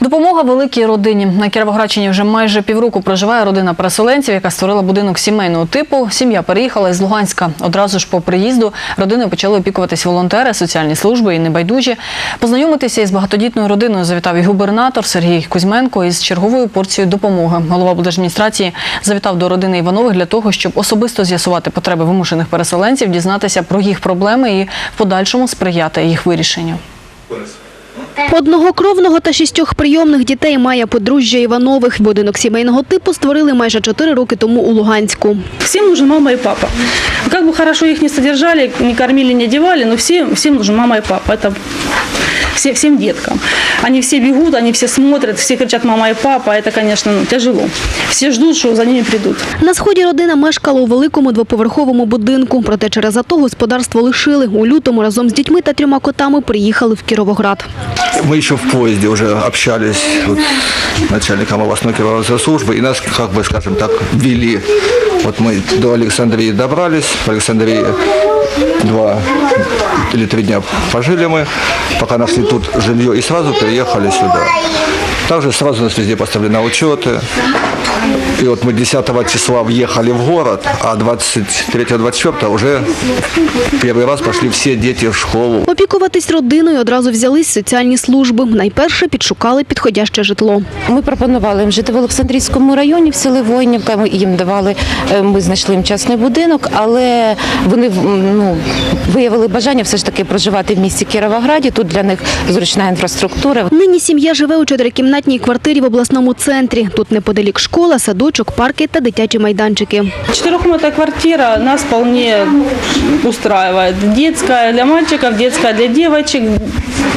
Допомога великій родині. На Кіровоградщині вже майже півроку проживає родина переселенців, яка створила будинок сімейного типу. Сім'я переїхала із Луганська. Одразу ж по приїзду родини почали опікуватись волонтери, соціальні служби і небайдужі. Познайомитися із багатодітною родиною завітав і губернатор Сергій Кузьменко із черговою порцією допомоги. Голова облдержадміністрації завітав до родини Іванових для того, щоб особисто з'ясувати потреби вимушених переселенців, дізнатися про їх проблеми і в подальшому сприяти їх вирішенню. Одного кровного та шістьох прийомних дітей має подружжя Іванових. Будинок сімейного типу створили майже чотири роки тому у Луганську. Всім нужен мама і папа. Як би хорошо їх не содержали, не кормили, не одевали, але всім, всім нужен мама і папа. Это все, всем деткам. Они все бегут, они все смотрят, все кричат «мама и папа». Это, конечно, ну, тяжело. Все ждут, что за ними придут. На сході родина мешкала у великому двоповерховому будинку, проте через АТО господарство лишили. У лютому разом з дітьми та трьома котами приїхали в Кіровоград. Мы еще в поезде уже общались вот, с начальником областной кировоградской службы, и нас, как бы, скажем так, ввели. Вот мы до Александрии добрались, в Александрии два или три дня пожили мы, пока нашли тут жилье, и сразу переехали сюда. Также сразу нас везде поставили на учеты. И вот мы 10 числа въехали в город, а 23-24 уже первый раз пошли все дети в школу. Опікуватись родиною одразу взялись соціальні служби. Найперше підшукали підходяще житло. Ми пропонували їм жити в Олександрійському районі в селі Воїнівка. Ми їм давали, е, ми знайшли їм частний будинок, але вони м, ну, виявили бажання все ж таки проживати в місті Кіровограді. Тут для них зручна інфраструктура. Нині сім'я живе у чотирикімнатній квартирі в обласному центрі. Тут неподалік школа, садочок, парки та дитячі майданчики. Четырехкомнатная квартира нас вполне устраивает. Детская для мальчиков, детская для девочек,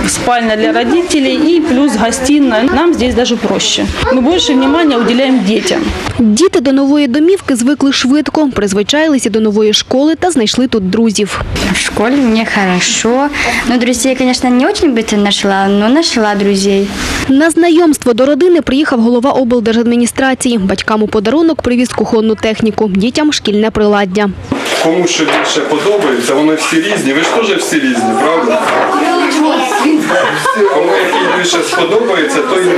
спальня для родителей и плюс гостиная. Нам здесь даже проще. Мы больше внимания уделяем детям. Діти до нової домівки звикли швидко, призвичаїлися до нової школи та знайшли тут друзів. В школе мне хорошо. Но друзей, я, конечно, не очень быстро нашла, но нашла друзей. На знайомство до родини приїхав голова облдержадміністрації. Батькам у подарунок привіз кухонну техніку, дітям шкільне приладдя. Кому що більше подобається, вони всі різні. Ви ж теж всі різні, правда? Кому який більше сподобається, то й не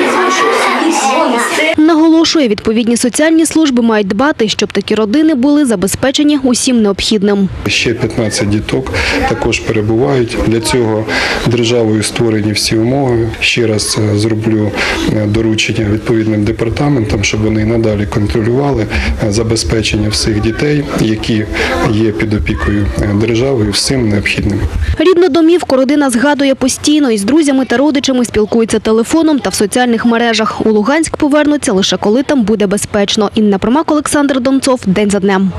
Наголошує, відповідні соціальні служби мають дбати, щоб такі родини були забезпечені усім необхідним. Ще 15 діток також перебувають. Для цього державою створені всі умови. Ще раз е, зроблю е, доручення відповідним департаментам, щоб вони надалі контролювали е, забезпечення всіх дітей, які є під опікою держави, всім необхідним. Рідну домівку родина згадує постійно із друзями та родичами спілкується телефоном та в соціальних мережах. У Луганськ повернуться лише коли там буде безпечно. Інна Промак, Олександр Донцов. День за днем.